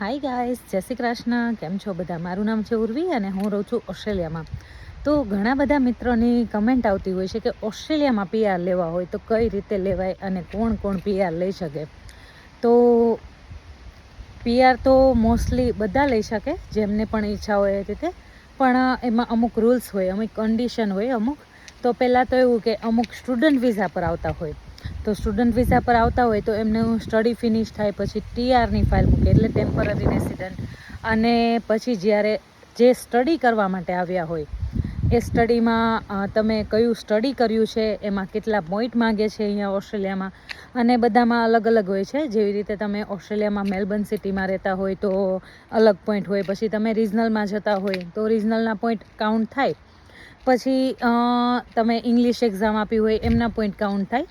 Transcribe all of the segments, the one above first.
Hi guys જય શ્રી કૃષ્ણ. કેમ છો બધા? મારું નામ છે ઉર્વી અને હું રહું છું ઓસ્ટ્રેલિયામાં. તો ઘણા બધા મિત્રોની કમેન્ટ આવતી હોય છે કે ઓસ્ટ્રેલિયામાં પીઆર લેવા હોય તો કઈ રીતે લેવાય અને કોણ કોણ પીઆર લઈ શકે? તો પીઆર તો મોસ્ટલી બધા લઈ શકે, જેમને પણ ઈચ્છા હોય એ રીતે. પણ એમાં અમુક રૂલ્સ હોય, અમુક કન્ડિશન હોય અમુક. તો પહેલાં તો એવું કે અમુક સ્ટુડન્ટ વિઝા પર આવતા હોય. તો સ્ટુડન્ટ વિઝા પર આવતા હોય તો એમનું સ્ટડી ફિનિશ થાય પછી ટીઆરની ફાઇલ મૂકે એટલે ટેમ્પરરી રેસિડન્ટ અને પછી જ્યારે જે સ્ટડી કરવા માટે આવ્યા હોય, એ સ્ટડીમાં તમે કયું સ્ટડી કર્યું છે, એમાં કેટલા પોઈન્ટ માગે છે અહીંયા ઓસ્ટ્રેલિયામાં, અને બધામાં અલગ અલગ હોય છે. જેવી રીતે તમે ઓસ્ટ્રેલિયામાં મેલબર્ન સિટીમાં રહેતા હોય તો અલગ પોઈન્ટ હોય, પછી તમે રિજનલમાં જતા હોય તો રિજનલના પોઈન્ટ કાઉન્ટ થાય. પછી તમે ઇંગ્લિશ એક્ઝામ આપી હોય, એમના પોઈન્ટ કાઉન્ટ થાય.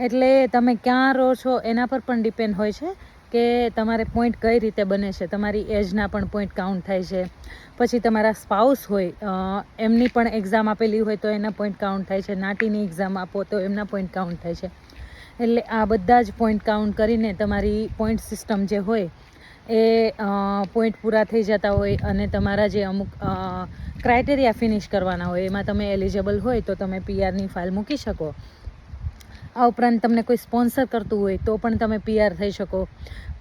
એટલે તમે ક્યાં રહો છો એના પર પણ ડિપેન્ડ હોય છે કે તમારે પોઈન્ટ કઈ રીતે બને છે. તમારી એજના પણ પોઈન્ટ કાઉન્ટ થાય છે. પછી તમારા સ્પાઉસ હોય એમની પણ એક્ઝામ આપેલી હોય તો એના પોઈન્ટ કાઉન્ટ થાય છે. નાટીની એક્ઝામ આપો તો એમના પોઈન્ટ કાઉન્ટ થાય છે. એટલે આ બધા જ પોઈન્ટ કાઉન્ટ કરીને તમારી પોઈન્ટ સિસ્ટમ જે હોય એ પોઈન્ટ પૂરા થઈ જતા હોય અને તમારા જે અમુક ક્રાઇટેરિયા ફિનિશ કરવાના હોય, એમાં તમે એલિજિબલ હોય તો તમે પીઆરની ફાઇલ મૂકી શકો. આ ઉપરાંત તમને કોઈ સ્પોન્સર કરતું હોય તો પણ તમે પીઆર થઈ શકો.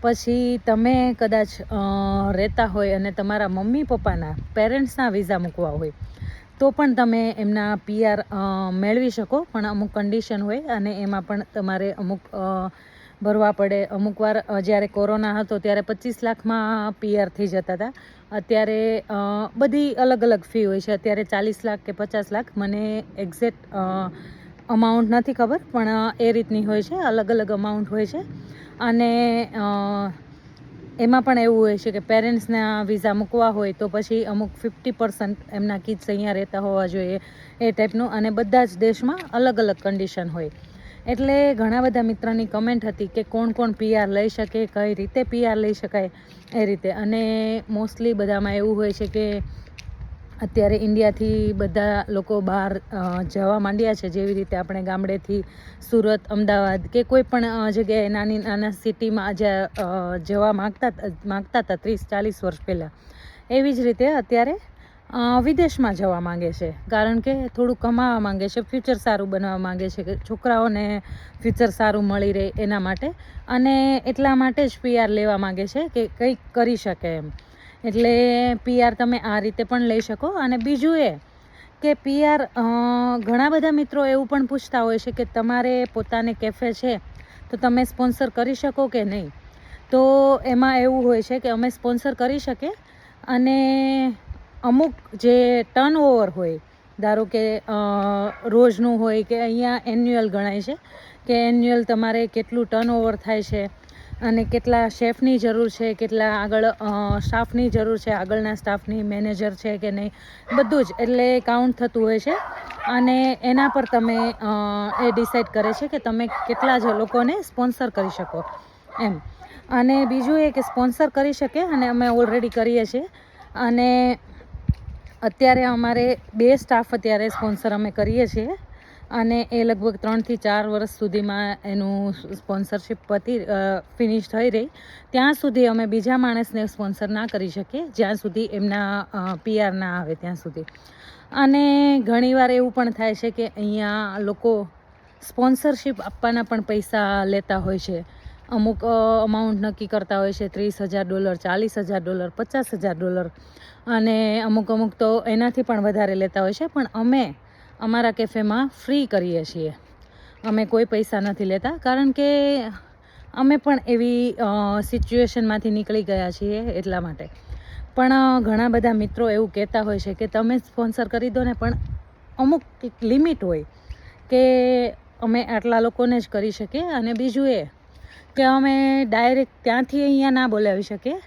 પછી તમે કદાચ રહેતા હોય અને તમારા મમ્મી પપ્પાના પેરેન્ટ્સના વિઝા મૂકવા હોય તો પણ તમે એમના પીઆર મેળવી શકો. પણ અમુક કન્ડિશન હોય અને એમાં પણ તમારે અમુક ભરવા પડે. અમુક વાર જ્યારે કોરોના હતો ત્યારે પચીસ લાખમાં પીઆર થઈ જતા હતા. અત્યારે બધી અલગ અલગ ફી હોય છે. અત્યારે ચાલીસ લાખ કે પચાસ લાખ. મને એક્ઝેક્ટ અમાઉન્ટ નથી ખબર, પણ એ રીતની હોય છે, અલગ અલગ અમાઉન્ટ હોય છે. અને એમાં પણ એવું હોય છે કે પેરેન્ટ્સના વિઝા મૂકવા હોય તો પછી અમુક ફિફ્ટી પર્સન્ટ એમના કિડ્સ અહીંયા રહેતા હોવા જોઈએ એ ટાઈપનું અને બધા જ દેશમાં અલગ અલગ કન્ડિશન હોય. એટલે ઘણા બધા મિત્રોની કમેન્ટ હતી કે કોણ કોણ પીઆર લઈ શકે, કઈ રીતે પીઆર લઈ શકાય એ રીતે. અને મોસ્ટલી બધામાં એવું હોય છે કે અત્યારે ઇન્ડિયાથી બધા લોકો બહાર જવા માંડ્યા છે. જેવી રીતે આપણે ગામડેથી સુરત, અમદાવાદ કે કોઈ પણ જગ્યાએ નાની, નાના સિટીમાં જે જવા માગતા માગતા હતા ત્રીસ, ચાલીસ વર્ષ પહેલાં. એવી જ રીતે અત્યારે વિદેશમાં જવા માંગે છે. કારણ કે થોડું કમાવા માંગે છે, ફ્યુચર સારું બનાવવા માંગે છે કે છોકરાઓને ફ્યુચર સારું મળી રહે એના માટે. અને એટલા માટે જ પીઆર લેવા માંગે છે કે કંઈક કરી શકે એમ. એટલે પીઆર તમે આ રીતે પણ લઈ શકો. અને બીજું એ કે પીઆર ઘણા બધા મિત્રો એવું પણ પૂછતા હોય છે કે તમારે પોતાને કેફે છે તો તમે સ્પોન્સર કરી શકો કે નહીં? તો એમાં એવું હોય છે કે અમે સ્પોન્સર કરી શકીએ અને અમુક જે ટર્ન ઓવર હોય, ધારો કે રોજનું હોય કે અહીંયા એન્યુઅલ ગણાય છે, કે એન્યુઅલ તમારે કેટલું ટર્ન ઓવર થાય છે અને કેટલા શેફની જરૂર છે, કેટલા આગળ સ્ટાફની જરૂર છે, આગળના સ્ટાફની મેનેજર છે કે નહીં, બધું જ. એટલે કાઉન્ટ થતું હોય છે. અને એના પર તમે એ ડિસાઈડ કરે છે કે તમે કેટલા જ લોકોને સ્પોન્સર કરી શકો એમ. અને બીજું એ કે સ્પોન્સર કરી શકે અને અમે ઓલરેડી કરીએ છીએ. અને અત્યારે અમારે બે સ્ટાફ અત્યારે સ્પોન્સર અમે કરીએ છીએ. અને એ લગભગ ત્રણથી ચાર વર્ષ સુધીમાં એનું સ્પોન્સરશિપ પતી ફિનિશ થઈ રહી. ત્યાં સુધી અમે બીજા માણસને સ્પોન્સર ના કરી શકીએ, જ્યાં સુધી એમના પીઆર ના આવે ત્યાં સુધી. અને ઘણીવાર એવું પણ થાય છે કે અહીંયા લોકો સ્પોન્સરશિપ આપવાના પણ પૈસા લેતા હોય છે. અમુક અમાઉન્ટ નક્કી કરતા હોય છે ત્રીસ હજાર ડોલર, ચાલીસ હજાર ડોલર, પચાસ હજાર ડોલર. અને અમુક અમુક તો એનાથી પણ વધારે લેતા હોય છે, પણ અમે અમારા કેફેમાં ફ્રી કરીએ છીએ. અમે કોઈ પૈસા નથી લેતા, કારણ કે અમે પણ એવી સિચ્યુએશનમાંથી નીકળી ગયા છીએ એટલા માટે. પણ ઘણા બધા મિત્રો એવું કહેતા હોય છે કે તમે સ્પોન્સર કરી દો ને, પણ અમુક એક લિમિટ હોય કે અમે આટલા લોકોને જ કરી શકીએ. અને બીજું એ કે અમે ડાયરેક્ટ ત્યાંથી અહીંયા ના બોલાવી શકીએ.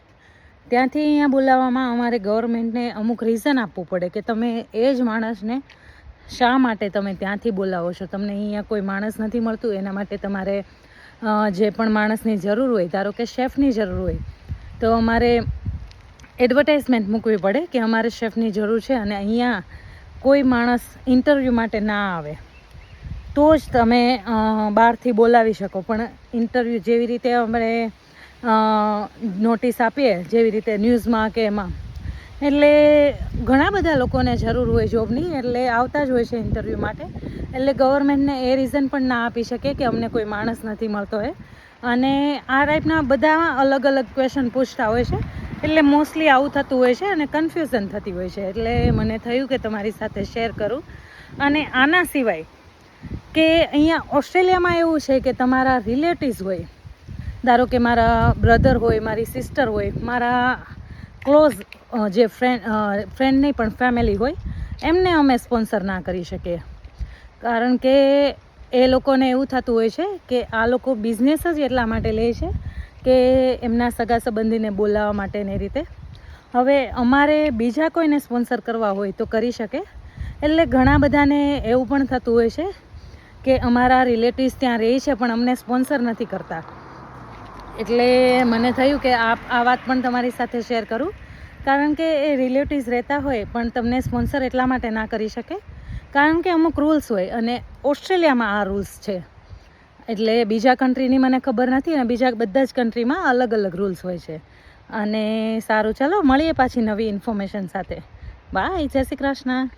ત્યાંથી અહીંયા બોલાવવામાં અમારે ગવર્મેન્ટને અમુક રીઝન આપવું પડે કે તમે એ જ માણસને શા માટે તમે ત્યાંથી બોલાવો છો? તમને અહીંયા કોઈ માણસ નથી મળતું? એના માટે તમારે જે પણ માણસની જરૂર હોય, ધારો કે શેફની જરૂર હોય, તો અમારે એડવર્ટાઇઝમેન્ટ મૂકવી પડે કે અમારે શેફની જરૂર છે અને અહીંયા કોઈ માણસ ઇન્ટરવ્યૂ માટે ના આવે. તો જ તમે બહારથી બોલાવી શકો. પણ ઇન્ટરવ્યૂ જેવી રીતે અમે નોટિસ આપીએ, જેવી રીતે ન્યૂઝમાં કે એમાં. એટલે ઘણા બધા લોકોને જરૂર હોય જોબની, એટલે આવતા જ હોય છે ઇન્ટરવ્યૂ માટે. એટલે ગવર્મેન્ટને એ રીઝન પણ ના આપી શકે કે અમને કોઈ માણસ નથી મળતો એ. અને આ ટાઈપના બધા અલગ અલગ ક્વેશ્ચન પૂછતા હોય છે. એટલે મોસ્ટલી આવું થતું હોય છે અને કન્ફ્યુઝન થતી હોય છે. એટલે મને થયું કે તમારી સાથે શેર કરું. અને આના સિવાય કે અહીંયા ઓસ્ટ્રેલિયામાં એવું છે કે તમારા રિલેટિવ્સ હોય, ધારો કે મારા બ્રધર હોય, મારી સિસ્ટર હોય, મારા ક્લોઝ જે ફ્રેન્ડ ફ્રેન્ડ નહીં, પણ ફેમિલી હોય, એમને અમે સ્પોન્સર ના કરી શકીએ. કારણ કે એ લોકોને એવું થતું હોય છે કે આ લોકો બિઝનેસ જ એટલા માટે લે છે કે એમના સગા સંબંધીને બોલાવવા માટેની રીતે. હવે અમારે બીજા કોઈને સ્પોન્સર કરવા હોય તો કરી શકે. એટલે ઘણા બધાને એવું પણ થતું હોય છે કે અમારા રિલેટિવ્સ ત્યાં રહે છે, પણ અમને સ્પોન્સર નથી કરતા. એટલે મને થયું કે આ આ વાત પણ તમારી સાથે શેર કરું. કારણ કે એ રિલેટિવ્સ રહેતા હોય પણ તમને સ્પોન્સર એટલા માટે ના કરી શકે. કારણ કે અમુક રૂલ્સ હોય અને ઓસ્ટ્રેલિયામાં આ રૂલ્સ છે. એટલે બીજા કન્ટ્રીની મને ખબર નથી અને બીજા બધા જ કન્ટ્રીમાં અલગ અલગ રૂલ્સ હોય છે. અને સારું, ચાલો, મળીએ પાછી નવી ઇન્ફોર્મેશન સાથે. બાય જય શ્રી કૃષ્ણ.